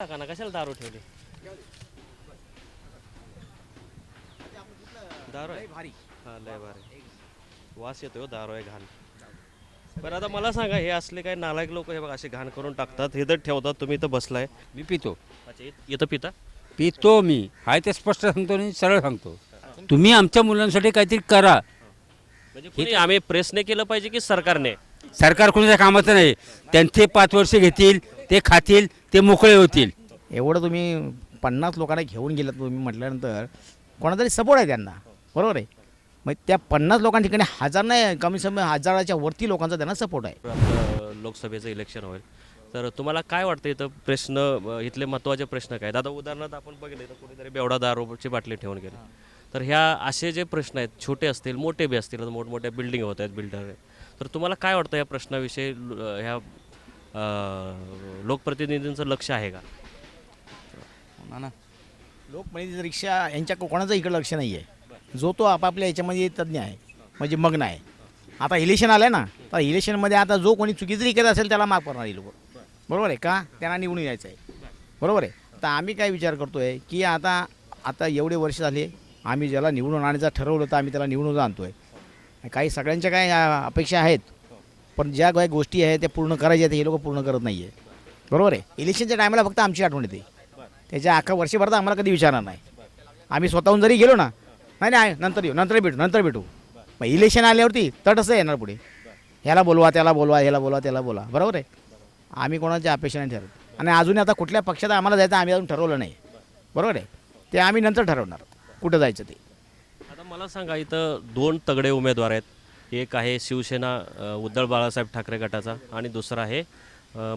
टाका ना कशाला दारू ठेवली? दारू आहे? भारी. हा लय भारी. वास येतोय हो, दारू आहे घाण. बरं आता मला सांगा हे असले काही नालायक लोक हे बघा असे घाण करून टाकतात हे तर ठेवतात तुम्ही इथं बसलाय? मी पितो. अच्छा इथं- इथं पिता? पितो मी. हाय ते स्पष्ट सांगतो आणि सरळ सांगतो. तुम्ही आमच्या मुलांसाठी काहीतरी करा. म्हणजे कोणी आम्ही प्रेसने केलं पाहिजे की सरकारने? सरकार कोणाच्या कामाचं नाही. त्यांचे पाच वर्ष घेतील ते खातील ते मोकळे होतील. एवढं तुम्ही पन्नास लोकांना घेऊन गेलात तुम्ही म्हटल्यानंतर कोणातरी सपोर्ट आहे त्यांना. बरोबर आहे? मग त्या पन्नास लोकांच्या ठिकाणी हजार नाही कमी कमी हजाराच्या वरती लोकांचा त्यांना सपोर्ट आहे. आपलं लोकसभेचं इलेक्शन होईल. तर तुम्हाला काय वाटतं इथं प्रश्न अ, इथले महत्त्वाचे प्रश्न काय? आता उदाहरणार्थ आपण बघितलं तर कुणीतरी बेवडा दारूची बाटली ठेवून गेली. तर ह्या असे जे प्रश्न आहेत छोटे असतील मोठे बी असतील आता मोठमोठ्या बिल्डिंग होत आहेत बिल्डर तर तुम्हाला काय वाटतं या प्रश्नाविषयी ल- ह्या लोकप्रतिनिधींचं लक्ष आहे का? हो ना लोकप्रतिनिधी रिक्षा यांच्या कोणाचं इकडं लक्ष नाही आहे जो तो आपापल्या याच्यामध्ये तज्ज्ञ आहे म्हणजे मग्न आहे. आता इलेक्शन आलं ना तर इलेक्शनमध्ये आता जो कोणी चुकीचं जरी करत असेल त्याला माफ करणार लोक. बरोबर आहे का? त्यांना निवडून यायचं आहे बरोबर आहे? तर आम्ही काय विचार करतो आहे की आता आता एवढे वर्ष झाले आम्ही ज्याला निवडून आणायचं ठरवलं तर आम्ही त्याला निवडून आणतो आहे काही सगळ्यांच्या काय अपेक्षा आहेत. पण ज्या काही गोष्टी आहेत त्या पूर्ण करायच्या आहेत हे लोक पूर्ण करत नाही आहे? बरोबर आहे इलेक्शनच्या टायमाला फक्त आमची आठवण येते. त्याच्या अख्खा वर्षभर तर आम्हाला कधी विचारणार नाही. आम्ही स्वतःहून जरी गेलो ना नाही नाही नंतर येऊ नंतर भेटू नंतर भेटू. मग इलेक्शन आल्यावरती तटसं येणार पुढे. ह्याला बोलवा त्याला बोलवा ह्याला बोलवा त्याला बोला बरोबर आहे? आम्ही कोणाच्या अपेक्षा नाही ठरवत. आणि अजूनही आता कुठल्या पक्षात आम्हाला जायचं आम्ही अजून ठरवलं नाही. बरोबर आहे? ते आम्ही नंतर ठरवणार. कुठं जायचं ते. आता मला सांगा इथं दोन तगडे उमेदवार आहेत. एक आहे शिवसेना उद्धव बाळासाहेब ठाकरे गटाचा आणि दुसरा आहे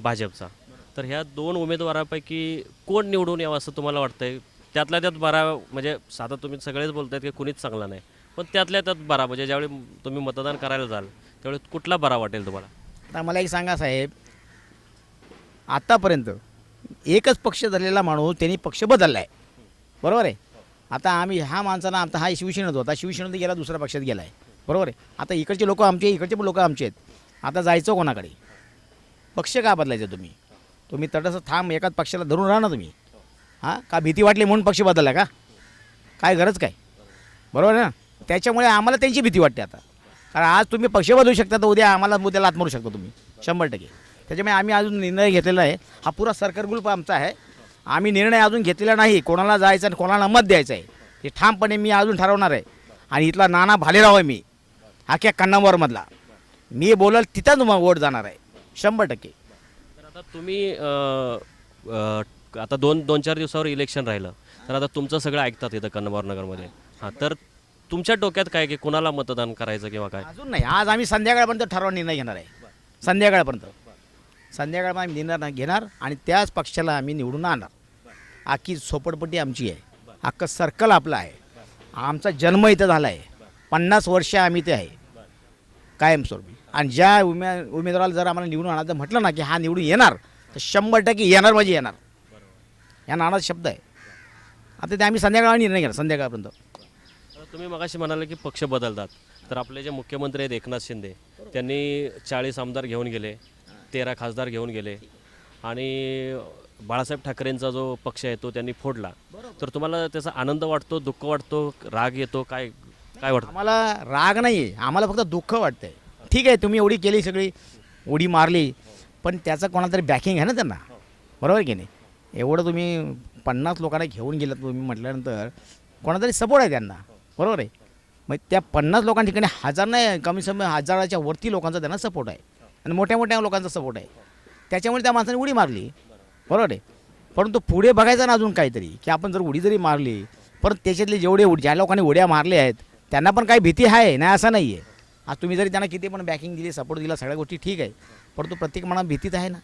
भाजपचा. तर ह्या दोन उमेदवारापैकी कोण निवडून यावं असं तुम्हाला वाटतंय? त्यातल्या त्यात बरा म्हणजे साधा तुम्ही सगळेच बोलतायत की कुणीच चांगला नाही. पण त्यातल्या त्यात बरा म्हणजे ज्यावेळी तुम्ही मतदान करायला जाल त्यावेळी कुठला बरा वाटेल तुम्हाला? आता मला एक सांगा साहेब आत्तापर्यंत एकच पक्ष झालेला माणूस त्यांनी पक्ष बदलला आहे बरोबर आहे? आता आम्ही ह्या माणसानं आमचा हा शिवसेनेत होता शिवसेनेत गेला दुसऱ्या पक्षात गेला आहे बरोबर आहे? आता इकडचे लोक आमचे इकडचे पण लोक आमचे आहेत. आता जायचं कोणाकडे? पक्ष का बदलायचं तुम्ही? तुम्ही तटस्थ थांब एकाच पक्षाला धरून राहा ना तुम्ही. हां? का भीती वाटली म्हणून पक्ष बदलला का? काय गरज काय? बरोबर आहे ना? त्याच्यामुळे आम्हाला त्यांची भीती वाटते आता. कारण आज तुम्ही पक्ष बदलू शकता तर उद्या आम्हाला उद्याला आत मारू शकता तुम्ही. शंभर टक्के. त्याच्यामुळे आम्ही अजून निर्णय घेतलेला आहे. हा पुरा सरकार ग्रुप आमचा आहे. आम्ही निर्णय अजून घेतलेला नाही. कोणाला जायचं आणि कोणाला मत द्यायचं आहे. हे ठामपणे मी अजून ठरवणार आहे. आणि इथला नाना भालेराव आहे मी. अख्ख्या कन्नावरमधला मी बोलल तिथंच मग वोट जाणार आहे. शंभर टक्के. तर आता तुम्ही अ, अ, आता दोन दोन चार दिवसावर इलेक्शन राहिलं. तर आता तुमचं सगळं ऐकतात इथं कन्नबार नगरमध्ये. हां तर तुमच्या डोक्यात काय की कुणाला मतदान करायचं किंवा काय? अजून नाही. आज आम्ही संध्याकाळपर्यंत ठरवा निर्णय घेणार आहे. संध्याकाळपर्यंत. संध्याकाळपर्यंत आम्ही निर्णय घेणार आणि त्याच पक्षाला आम्ही निवडून आणणार. अख्खी सोपडपट्टी आमची आहे. अख्खं सर्कल आपलं आहे. आमचा जन्म इथं झाला आहे पन्नास वर्ष आम्ही ते आहे. कायमस्वरूपी आणि ज्या उमे उमेदवाराला जर आम्हाला निवडून आणायचं म्हटलं ना की हा निवडून येणार तर शंभर टक्के येणार म्हणजे येणार. या नाणाचा शब्द आहे. आता ते आम्ही संध्याकाळी निर्णय घेणार संध्याकाळपर्यंत. आता तुम्ही मगाशी म्हणाले की पक्ष बदलतात. तर आपले जे मुख्यमंत्री आहेत एकनाथ शिंदे त्यांनी चाळीस आमदार घेऊन गेले तेरा खासदार घेऊन गेले. आणि बाळासाहेब ठाकरेंचा जो पक्ष आहे तो त्यांनी फोडला. तर तुम्हाला त्याचा आनंद वाटतो दुःख वाटतो राग येतो काय काय वाटतं? आम्हाला राग नाही आहे आम्हाला फक्त दुःख वाटतं आहे ठीक आहे तुम्ही एवढी केली सगळी उडी मारली पण त्याचं कोणाला तरी बॅकिंग आहे ना त्यांना? बरोबर आहे की नाही? एवढं तुम्ही पन्नास लोकांना घेऊन गेलात तुम्ही म्हटल्यानंतर कोणातरी सपोर्ट आहे त्यांना. बरोबर आहे? मग त्या पन्नास लोकांच्या ठिकाणी हजार नाही कमी कमी हजाराच्या वरती लोकांचा त्यांना सपोर्ट आहे. आणि मोठ्या मोठ्या लोकांचा सपोर्ट आहे. त्याच्यामुळे त्या माणसाने उडी मारली. बरोबर आहे? परंतु पुढे बघायचं ना अजून काहीतरी की आपण जर उडी जरी मारली परत त्याच्यातले जेवढे उडी ज्या लोकांनी उड्या मारल्या आहेत त्यांना पण काही भीती आहे नाही असं नाही आहे आज तुम्ही जरी त्यांना किती पण बॅकिंग दिली सपोर्ट दिला सगळ्या गोष्टी ठीक आहे. परंतु प्रत्येक मनात भीतीच आहे ना.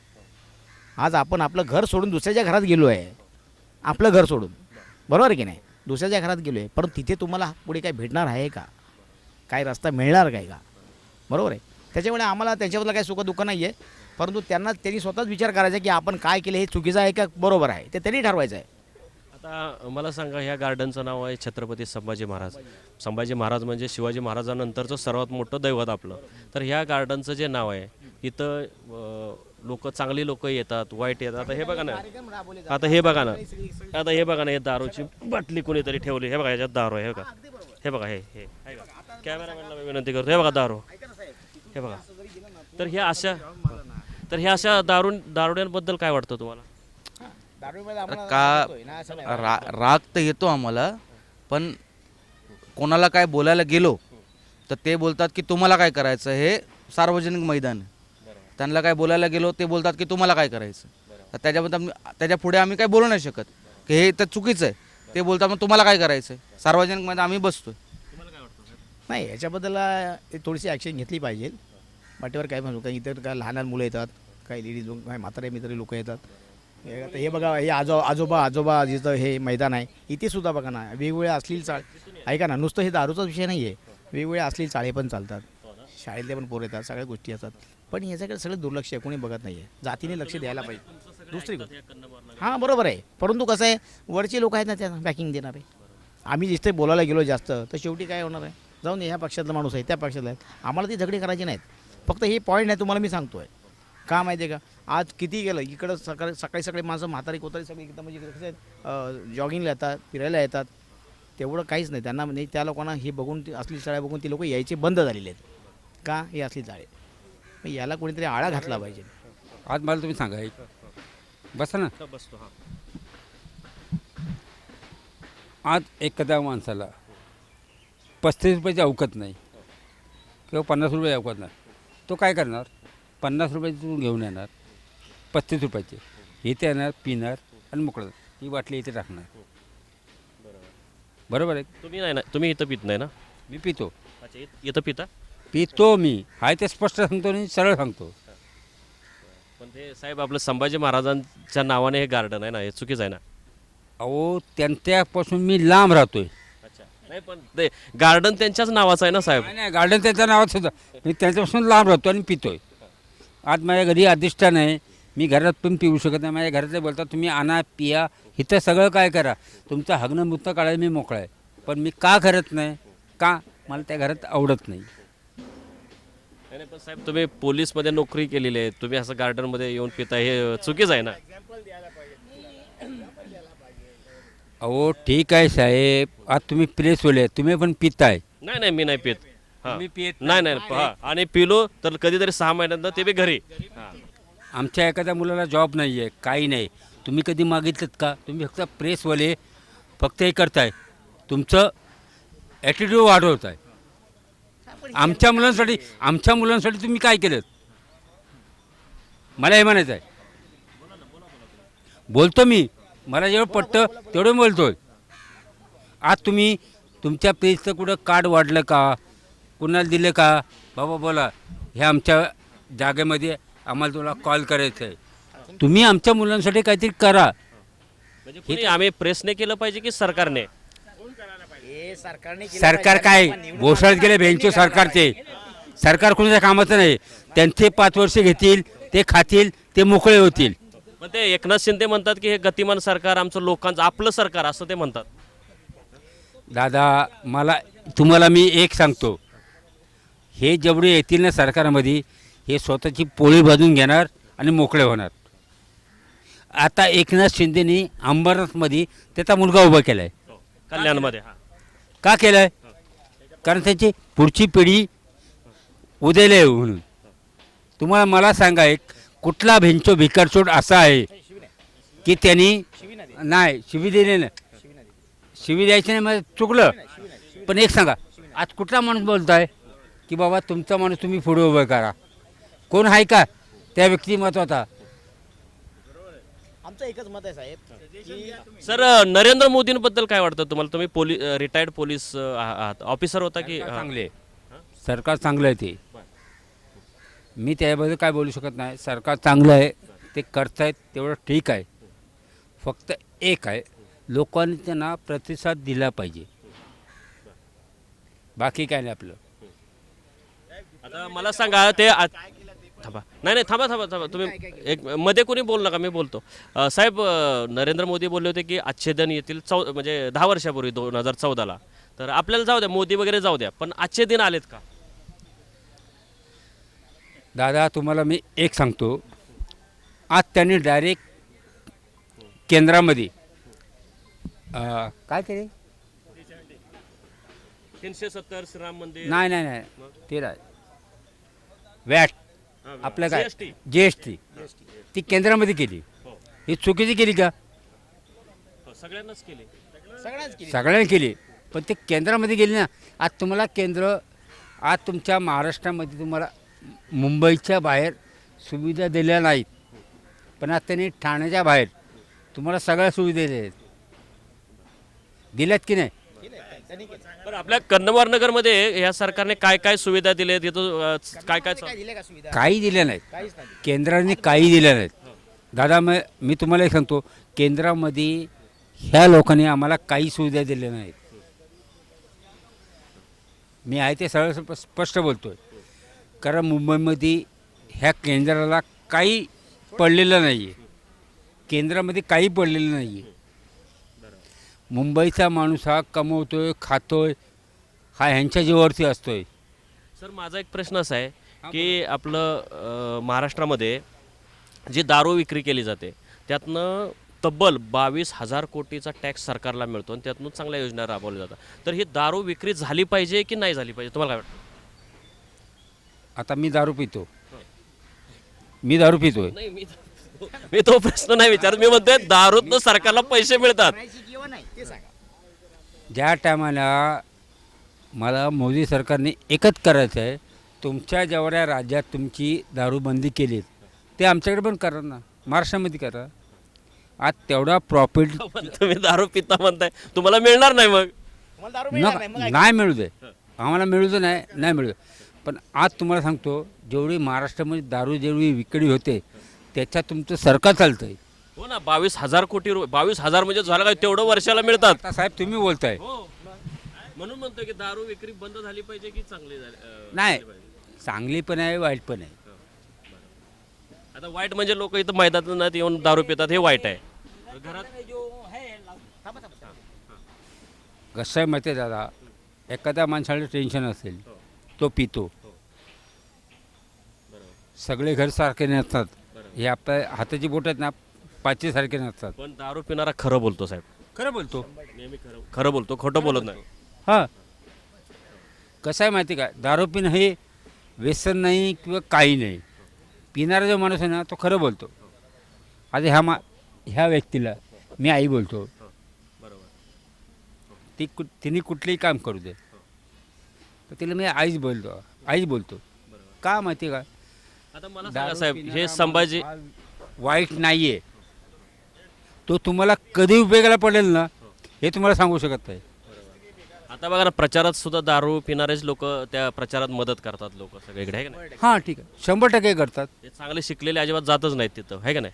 आज आपण आपलं घर सोडून दुसऱ्याच्या घरात गेलो आहे आपलं घर सोडून. बरोबर आहे की नाही? दुसऱ्याच्या घरात गेलो आहे परंतु तिथे तुम्हाला पुढे काय भेटणार आहे का? काय रस्ता मिळणार काय का? बरोबर आहे? त्याच्यामुळे आम्हाला त्यांच्याबद्दल काही सुखदुःख नाही आहे परंतु त्यांना त्यांनी स्वतःच विचार करायचा की आपण काय केले हे चुकीचं आहे का? बरोबर आहे. ते त्यांनी ठरवायचं आहे. आता मला सांगा ह्या गार्डनचं नाव आहे छत्रपती संभाजी महाराज. संभाजी महाराज म्हणजे शिवाजी महाराजांनंतरचं सर्वात मोठं दैवत आपलं. तर ह्या गार्डनचं जे नाव आहे इथं लोक चांगली लोक येतात वाईट येतात. आता हे बघा ना. आता हे बघा ना. आता हे बघा ना हे दारूची बाटली कोणीतरी ठेवली. हे बघा याच्यात दारू आहे हे बघा. हे बघा हे हे बघा. कॅमेरामॅनला विनंती करतो. हे बघा दारू. हे बघा. तर ह्या अशा तर ह्या अशा दारू दारुड्यांबद्दल काय वाटतं तुम्हाला? का रा राग तर येतो आम्हाला पण कोणाला काय बोलायला गेलो तर ते बोलतात की तुम्हाला काय करायचं हे सार्वजनिक मैदान. आहे. त्यांना काय बोलायला गेलो ते बोलतात की तुम्हाला काय करायचं? तर त्याच्याबद्दल आम्ही- त्याच्या पुढे आम्ही काय बोलू नाही शकत. की हे तर चुकीचं आहे. ते बोलतात मग तुम्हाला काय करायचं आहे? सार्वजनिक मैदान आम्ही बसतोय. नाही याच्याबद्दल अ, थोडीशी ॲक्शन घेतली पाहिजे. वाटेवर काय म्हणू काही इतर काय लहान लहान मुलं येतात काही लेडीज लोक काही म्हातारे मित्र लोक येतात. हे आता हे बघा हे आजो आजोबा आजोबा जिथं हे मैदान आहे इथे सुद्धा बघा ना वेगवेगळ्या असलेली चाळ ऐका ना नुसतं हे दारूचा विषय नाही आहे वेगवेगळ्या असलेली चाळे पण चालतात. शाळेतले पण पोरं येतात सगळ्या गोष्टी असतात. पण याच्याकडे सगळं दुर्लक्ष आहे कोणी बघत नाही आहे जातीने लक्ष द्यायला पाहिजे. दुसरी गोष्ट. हां बरोबर आहे. परंतु कसं आहे वरचे लोक आहेत ना त्यांना बॅकिंग देणारे. आम्ही जिथे बोलायला गेलो जास्त तर शेवटी काय होणार आहे? जाऊन ह्या पक्षातला माणूस आहे त्या पक्षातला आहे. आम्हाला ती झगडी करायची नाहीत. फक्त हे पॉईंट आहे तुम्हाला मी सांगतो आहे का माहिती आहे का? आज किती गेलं? इकडं सकाळी सकाळी सकाळी माणसं म्हातारी कोतारी सगळी एकदम म्हणजे कसं जॉगिंगला येतात फिरायला येतात. तेवढं काहीच नाही. त्यांना म्हणजे त्या लोकांना हे बघून ती असली शाळा बघून ती लोक यायचे बंद झालेले आहेत. का? हे असली जाळे मग याला कोणीतरी आळा घातला पाहिजे. आज मला तुम्ही सांगा एक. बसा ना. बसतो हा आज एखाद्या माणसाला पस्तीस रुपयाची अवकत नाही किंवा पन्नास रुपयाची अवकत नाही. तो काय करणार? पन्नास रुपयाची तू घेऊन येणार पस्तीस रुपयाचे. इथे येणार पिणार आणि मोकळं. ही बाटली इथे टाकणार. बरोबर. आहे? तुम्ही नाही ना तुम्ही इथं पित नाही ना? मी पितो. अच्छा इथं- इथं पिता? पितो मी. हाय ते स्पष्ट सांगतो आणि सरळ सांगतो. पण ते साहेब आपलं संभाजी महाराजांच्या नावाने हे गार्डन आहे ना हे चुकीचं आहे ना? अहो त्यांच्यापासून मी लांब राहतोय. अच्छा. नाही पण ते गार्डन त्यांच्याच नावाचं आहे ना साहेब? नाही नाही गार्डन त्याच्या नावात सुद्धा. मी त्यांच्यापासून लांब राहतो आणि पितोय. आज माझ्या घरी अधिष्ठान आहे. मी घरात पण पिऊ शकत नाही. माझ्या घरातले बोलतात तुम्ही आणा पिया. इथं सगळं काय करा. तुमचं हगणं मुत्त काढायला मी मोकळा आहे. पण मी का करत नाही? का? मला त्या घरात आवडत नाही. पण साहेब तुम्ही पोलीसमध्ये नोकरी केलेली आहे. तुम्ही असं गार्डनमध्ये येऊन पिता हे चुकीचं आहे ना? अहो ठीक आहे साहेब. आज तुम्ही प्रेसवाले आहे, तुम्ही पण पिताय. नाही नाही मी नाही पित. नाही. नाही हा. आणि पिलो तर कधीतरी सहा महिन्यानंतर ते बी घरी. हा. आमच्या एखाद्या मुलाला जॉब नाही आहे काही नाही. तुम्ही कधी मागितलं का? तुम्ही फक्त प्रेसवाले फक्त हे करताय. तुमचं ॲटिट्यूड वाढवत आहे आमच्या मुलांसाठी आमच्या मुलांसाठी तुम्ही काय केलं मला हे म्हणायचं आहे. बोलतो मी. मला जेवढं पटतं तेवढं बोलतोय. आज तुम्ही तुमच्या पेजचं कुठं कार्ड वाढलं का? कुणाला दिलं का? बाबा बोला. हे आमच्या जागेमध्ये आम्हाला तुला कॉल करायचं आहे. तुम्ही आमच्या मुलांसाठी काहीतरी करा. म्हणजे कोणी आम्ही प्रेसने केलं पाहिजे की सरकारने? हे सरकारने सरकार काय? घोषणात गेले बेंचो सरकारचे. सरकार कोणाच्या कामाचं नाही. त्यांचे पाच वर्ष घेतील ते खातील ते मोकळे होतील. मग ते एकनाथ शिंदे म्हणतात की हे गतिमान सरकार आमचं लोकांचं आपलं सरकार असं ते म्हणतात. दादा मला तुम्हाला मी एक सांगतो. हे जेवढे येतील ना सरकारमध्ये हे स्वतःची पोळी बांधून घेणार आणि मोकळे होणार. आता एकनाथ शिंदेनी अंबरनाथमध्ये त्याचा मुलगा उभा केला आहे कल्याणमध्ये हा. का केलं आहे कारण त्याची पुढची पिढी उद्याला येऊ म्हणून. तुम्हाला मला सांगा एक कुठला भेंचो भिकारचोट असा आहे की त्यांनी नाही शिवी दिली ना शिवी द्यायची नाही मग चुकलं. पण एक सांगा आज कुठला माणूस बोलताय? की बाबा तुमचा माणूस तुम्ही पुढे उभं करा. कोण आहे का? त्या व्यक्तिमत्वाचा आमचं एकच मत आहे साहेब की सर नरेंद्र मोदींबद्दल काय वाटतं तुम्हाला? तुम्ही पोलीस रिटायर्ड पोलीस अ, आहात. ऑफिसर होता की सरकार हा. चांगले सरकार चांगलं आहे ते. मी त्याबद्दल काय बोलू शकत नाही. सरकार चांगलं आहे ते करतायत तेवढं ठीक आहे. फक्त एक आहे लोकांनी त्यांना प्रतिसाद दिला पाहिजे. बाकी काय नाही आपलं. आता मला सांगा ते आ- थांबा. नाही नाही थांबा थांबा थांबा. तुम्ही एक मध्ये कोणी बोल नका मी बोलतो. अ, साहेब अ, नरेंद्र मोदी बोलले होते की आच्छेदन येतील चौ म्हणजे दहा वर्षापूर्वी दोन हजार चौदाला. तर आपल्याला जाऊ द्या मोदी वगैरे जाऊ द्या पण आजचे दिन आलेत का? दादा तुम्हाला मी एक सांगतो. आज त्यांनी डायरेक्ट केंद्रामध्ये अं, काय केले? तीनशे सत्तर श्रीराम मंदिर. नाही नाही नाही. ते नाही. वॅट आपलं काय. G S T. ती केंद्रामध्ये केली. हो. चुकीची केली का? हो, सगळ्यांनाच केले. सगळ्याच केली. सगळ्यांनी केली. पण ते केंद्रामध्ये गेली ना. आज तुम्हाला केंद्र आज तुमच्या महाराष्ट्रामध्ये तुम्हाला मुंबईच्या बाहेर सुविधा दिल्या नाहीत. पण आज त्यांनी ठाण्याच्या बाहेर तुम्हाला सगळ्या सुविधा दिल्या आहेत. दिल्यात की नाही? पण आपल्या कन्नवार नगरमध्ये या सरकारने काय काय सुविधा दिल्या तिथं अं, काय काय काय दिले का सुविधा? काही दिल्या नाहीत. काहीच नाही केंद्राने काही दिलं नाहीत. दादा मग मी तुम्हाला एक सांगतो केंद्रामध्ये ह्या लोकांनी आम्हाला काही सुविधा दिल्या नाहीत. मी आहे ते सरळ स्प- स्पष्ट बोलतोय. कारण मुंबईमध्ये ह्या केंद्राला काही पडलेलं नाही आहे केंद्रामध्ये काही पडलेलं नाही आहे मुंबईचा माणूस हा कमवतोय खातोय हा ह्यांच्या जीवावरती असतोय. सर माझा एक प्रश्न असा आहे की आपलं अं, महाराष्ट्रामध्ये जी दारू विक्री केली जाते त्यातनं तब्बल बावीस हजार कोटीचा टॅक्स सरकारला मिळतो आणि त्यातून चांगल्या योजना राबवल्या जातात. तर ही दारू विक्री झाली पाहिजे की नाही झाली पाहिजे? तुम्हाला काय वाटतं? आता मी दारू पितो. मी दारू पितोय. नाही मी मी तो प्रश्न नाही विचारत. मी म्हणतोय दारूतनं सरकारला पैसे मिळतात. नाही ते सांगा. ज्या टायमाला मला मोदी सरकारने एकच करायचं आहे तुमच्या जेवढ्या राज्यात तुमची दारूबंदी केली ते आमच्याकडे पण करा ना महाराष्ट्रामध्ये करा. आज तेवढा प्रॉफिट पण तुम्ही दारू पिता म्हणताय तुम्हाला मिळणार नाही मग. तुम्हाला दारू मिळणार नाही मग नाही मिळू दे. आम्हाला मिळू दे नाही नाही मिळू दे. पण आज तुम्हाला सांगतो जेवढी महाराष्ट्रामध्ये दारू जेवढी विक्री होते त्याच्यात तुमचं सरकार चालतं आहे हो ना बावीस हजार कोटी रुपये बावीस हजार म्हणजे झालं काय तेवढं वर्षाला मिळतात. आता साहेब तुम्ही बोलताय. हो. म्हणून म्हणतोय की दारू विक्री बंद झाली पाहिजे की चांगली झाली अं, नाही झाली पाहिजे? चांगली पण आहे वाईट पण आहे. आता वाईट म्हणजे लोक इथं मैदानात येऊन दारू पितात हे वाईट आहे. घरात कसं आहे माहिती आहे दादा? एखाद्या माणसाला टेन्शन असेल तो पितो. सगळे घर सारखे नसतात हे आपल्या हाताची बोट आहेत ना पाचशे सारखे नसतात. पण दारू पिणारा खरं बोलतो साहेब. खरं बोलतो? नेहमी खरं खरं बोलतो खोटं बोलत नाही. हां. कसं आहे माहिती का? दारू पिणं हे व्यसन नाही किंवा काही नाही. पिणारा जो माणूस आहे ना तो खरं बोलतो. आता ह्या मा ह्या व्यक्तीला मी आई बोलतो. बरोबर ती कुठ तिने कुठलंही काम करू दे. तर तिला मी आईच बोलतो आईच बोलतो. का माहिती का? आता मला सांगा दारू साहेब पिणारा हे संभाजी माणूस हा वाईट नाही आहे तो तुम्हाला कधी उपयोगाला पडेल ना हे तुम्हाला सांगू शकत नाही. आता बघा ना प्रचारात सुद्धा दारू पिणारेच लोक त्या प्रचारात मदत करतात लोक सगळीकडे आहे का नाही? हां ठीक आहे. शंभर टक्के करतात. ते चांगले शिकलेले अजिबात जातच नाहीत तिथं आहे का नाही?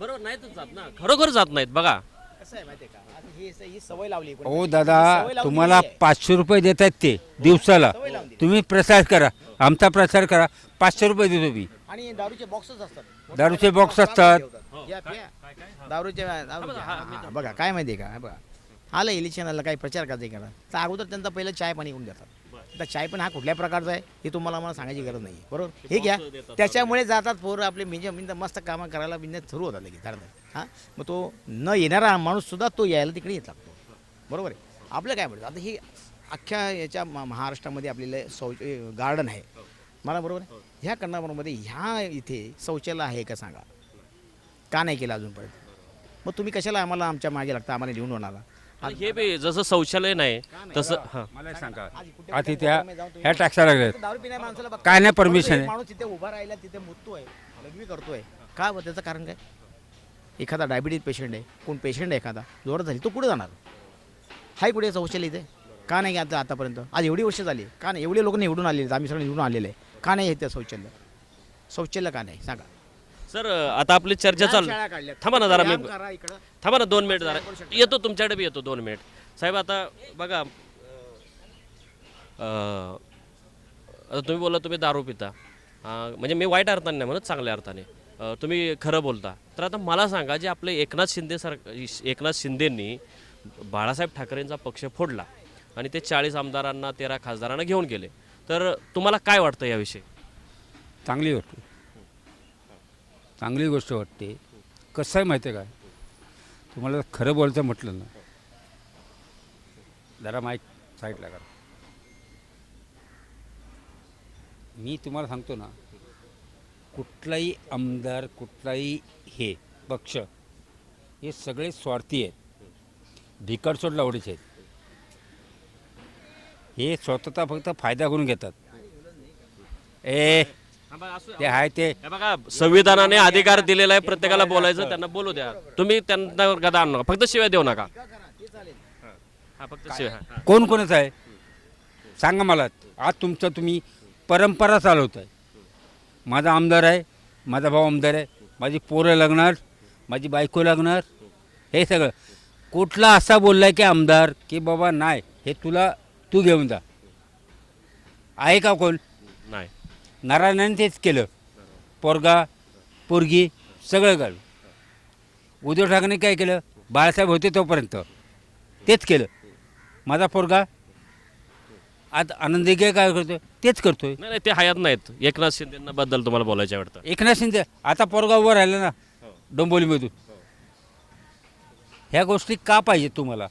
बरोबर नाहीतच जात ना खरोखर जात नाहीत. बघा कसं आहे माहिती आहे का? आता ही ही सवय लावली कोणी. ही दादा सवय लावली तुम्हाला. पाचशे रुपये देत आहेत ते दिवसाला. सवय लावून दिली. तुम्ही प्रचार करा. आमचा प्रचार करा. पाचशे रुपये देतो मी. आणि दारूचे बॉक्सच असतात. दारूचे box असतात. या, प्या. दारूचे दारूचे. हा, बघा काय माहिती आहे का बघा. आलं इलेक्शन आलं काही प्रचार करते करा तर अगोदर त्यांचा पहिलं चाय पाणी घेऊन देतात आता चाय पण हा कुठल्या प्रकारचा आहे हे तुम्हाला मला सांगायची गरज नाही बरोबर? हे घ्या. त्याच्यामुळे जातात पोरं आपले मिंज मिंज मस्त कामं करायला बिंज सुरू होतात लगेच धडधड हां? मग तो न येणारा माणूस सुद्धा तो यायला तिकडे येत लागतो. बरोबर आहे? आपलं काय म्हणतं आता ही अख्ख्या याच्या म- महाराष्ट्रामध्ये आपल्याला शौच गार्डन आहे. मला बरोबर आहे? ह्या कर्णापूरमध्ये ह्या इथे शौचालय आहे का सांगा? का नाही केलं अजूनपर्यंत? मग तुम्ही कशाला आम्हाला आमच्या मागे लागता आम्हाला लिहून होणार आणि हे बी जसं शौचालय नाही तसं हां. मला सांगा. आता कुठे त्या ह्या टॅक्सा लागल्यात दारू पिण्या माणसाला बघता. काय नाही माणूस- आहे. माणूस तिथे उभा राहिला तिथे मुततोय. लघवी करतोय. का बरं? त्याचं कारण काय? एखादा डायबिटीज पेशंट आहे. कोण पेशंट आहे एखादा? जोरात झाली. तो कुठे जाणार? हाय कुठे शौचालय इथे? का नाही आता आतापर्यंत? आज एवढी वर्ष झाली. का नाही? एवढे लोक निवडून आलेले आहेत. आम्ही सगळे निवडून आलेले आहे. का नाही येते शौचालय? शौचालय का नाही? सांगा. सर आता आपली चर्चा चालू शाळा काढल्या. थांबा ना जरा मी व्यायाम करा इकडं. थांबा ना दोन मिनिट जरा. येतो तुमच्याकडे बी येतो दोन मिनिट. साहेब आता बघा अं, आता तुम्ही बोला तुम्ही दारू पिता. अं, म्हणजे मी वाईट अर्थाने नाही म्हणत चांगल्या अर्थाने. अं, तुम्ही खरं बोलता. तर आता मला सांगा जे आपले एकनाथ शिंदे सर एकनाथ शिंदेंनी बाळासाहेब ठाकरेंचा पक्ष फोडला आणि ते चाळीस आमदारांना तेरा खासदारांना घेऊन गेले. तर तुम्हाला काय वाटतं याविषयी? चांगली गोष्ट. चांगली गोष्ट वाटते. कसं आहे माहिती आहे काय तुम्हाला खरं बोलायचं म्हटलं ना. जरा माईक साईडला करा. मी तुम्हाला सांगतो ना कुठलाही आमदार कुठलाही हे पक्ष हे सगळे स्वार्थी आहेत. भिकारचोट लावडीचे आहेत. हे स्वतःचा फक्त फायदा करून घेतात. ए ते आहे ते बघा संविधानाने अधिकार दिलेला आहे प्रत्येकाला बोलायचं त्यांना बोलू द्या. तुम्ही त्यांना गदा आणू नका फक्त शिवाय देऊ नका. हा फक्त शिवाय. हा. कोण कोणाचं आहे? सांगा मला आज तुमचं तुम्ही परंपरा चालवत आहे माझा आमदार आहे माझा भाऊ आमदार आहे माझी पोरं लागणार माझी बायको लागणार हे सगळं. कुठला असा बोलला की आमदार की बाबा नाही हे तुला तू घेऊन जा. आहे का कोण? नाही. नारायणाने तेच केलं. पोरगा पोरगी सगळं काढलं उद्धव ठाकरे काय केलं? बाळासाहेब होते तोपर्यंत. तेच केलं. माझा पोरगा आता आनंदी काय काय करतोय? तेच करतोय. नाही नाही ते हयात नाहीत. एकनाथ शिंदेना बद्दल तुम्हाला बोलायचं आहे वाटतं. एकनाथ शिंदे आता पोरगा उभं राहिला ना डोंबोलीमधून ह्या गोष्टी का पाहिजे तुम्हाला?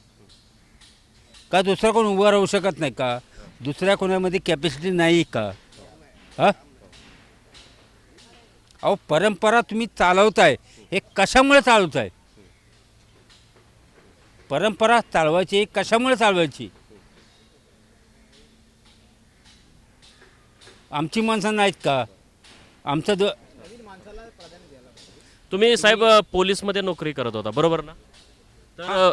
का दुसरा कोण उभं राहू शकत नाही का? दुसऱ्या कोणामध्ये कॅपॅसिटी नाही का? हा? अहो परंपरा तुम्ही चालवताय हे कशामुळे चालवताय? परंपरा चालवायची कशामुळे चालवायची? आमची माणसं नाहीत का? आमचं द तुम्ही साहेब पोलीसमध्ये नोकरी करत होता बरोबर ना? तर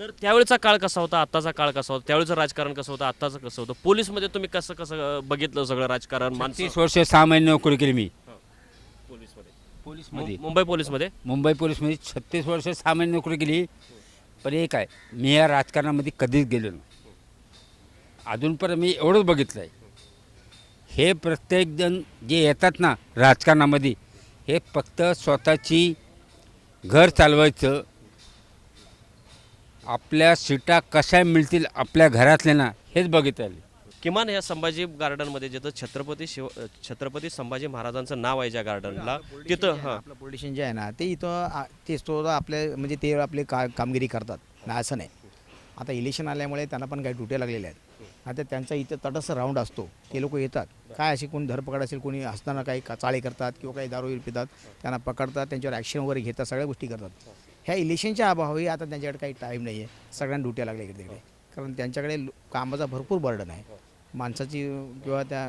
तर त्यावेळेचा काळ कसा होता? आत्ताचा काळ कसा होता? त्यावेळेचं राजकारण कसं होतं? आत्ताचं कसं होतं? पोलीसमध्ये तुम्ही कसं कसं बघितलं सगळं राजकारण तीस वर्ष सहा महिने नोकरी केली मी. पोलीसमध्ये. पोलीसमध्ये. मु- मुंबई पोलीसमध्ये? मुंबई पोलीसमध्ये छत्तीस वर्ष सहा महिने नोकरी केली. पण एक आहे मी या राजकारणामध्ये कधीच गेलो नाही. अजूनपर्यंत मी एवढंच बघितलं आहे हे प्रत्येकजण जे येतात ना राजकारणामध्ये हे फक्त स्वतःची घर चालवायचं आपल्या सीटा कशा मिळतील आपल्या घरातल्या ना हेच बघितलं किमान या संभाजी गार्डनमध्ये जिथं छत्रपती शिव छत्रपती संभाजी महाराजांचं नाव आहे ज्या गार्डनला तिथं हां. आपलं पोलिटिशियन जे आहे ना ते इथं आ- ते तो आपले म्हणजे ते आपले का कामगिरी करतात. नाही असं नाही. आता इलेक्शन आल्यामुळे त्यांना पण काही ड्युट्या लागलेल्या आहेत. आता त्यांचा इथं तटस्थ राऊंड असतो. ते लोक येतात. काय अशी कोणी धरपकड असेल कोणी असताना काही का चाळे करतात किंवा काही दारू पितात त्यांना पकडतात त्यांच्यावर ॲक्शन वगैरे घेतात सगळ्या गोष्टी करतात. ह्या इलेक्शनच्या अभावी आता त्यांच्याकडे काही टाईम नाही आहे सगळ्यांना ड्युट्या लागल्या इकडे तिकडे. कारण त्यांच्याकडे कामाचा भरपूर बर्डन आहे. माणसाची किंवा त्या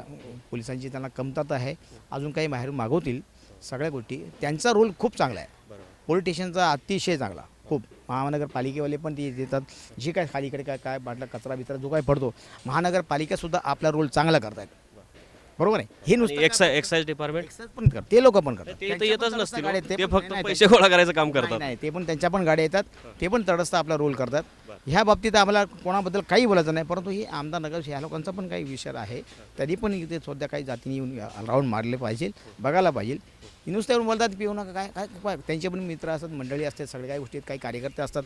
पोलिसांची त्यांना कमतरता आहे. अजून काही बाहेर मागवतील सगळ्या गोष्टी. त्यांचा रोल खूप चांगला आहे. पोलिटिशियनचा अतिशय चांगला. खूप. महानगरपालिकेवाले पण ते देतात. जे काय खालीकडे काय काय बाटला कचरा बिचरा जो काय पडतो महानगरपालिकासुद्धा आपला रोल चांगला करतायत. बरोबर आहे? हे नुसतं एक्साइज एक्साइज डिपार्टमेंट पण करतात. ते लोक पण करतात. ते तर त्यांच्या येतच पण नसतील. गाड्या. आहेत, ते पण- फक्त नाही, पैसे गोळा करायचं काम नाही, करतात. नाही ते पण त्यांच्या पण गाड्या येतात. ते पण तटस्थ आपला रोल करतात. ह्या बाबतीत आम्हाला कोणाबद्दल काही बोलायचं नाही परंतु ही आमदार नगर ह्या लोकांचा पण काही विषय आहे. तरी पण इथे सध्या काही जातीने येऊन राऊंड मारले पाहिजे बघायला पाहिजे. नुसतं बोलतात पिऊ नका काय काय काय. त्यांचे पण मित्र असतात मंडळी असतात सगळ्या काही गोष्टीत काही कार्यकर्ते असतात.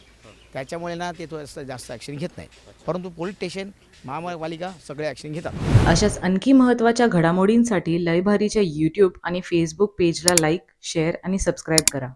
त्याच्यामुळे ना ते थोडंसं जास्त ॲक्शन घेत नाही परंतु पोलीस स्टेशन महापालिका सगळे ॲक्शन घेतात. अशाच आणखी महत्त्वाच्या घडामोडींसाठी लयभारीच्या यूट्यूब आणि फेसबुक पेजला लाईक शेअर आणि सबस्क्राईब करा.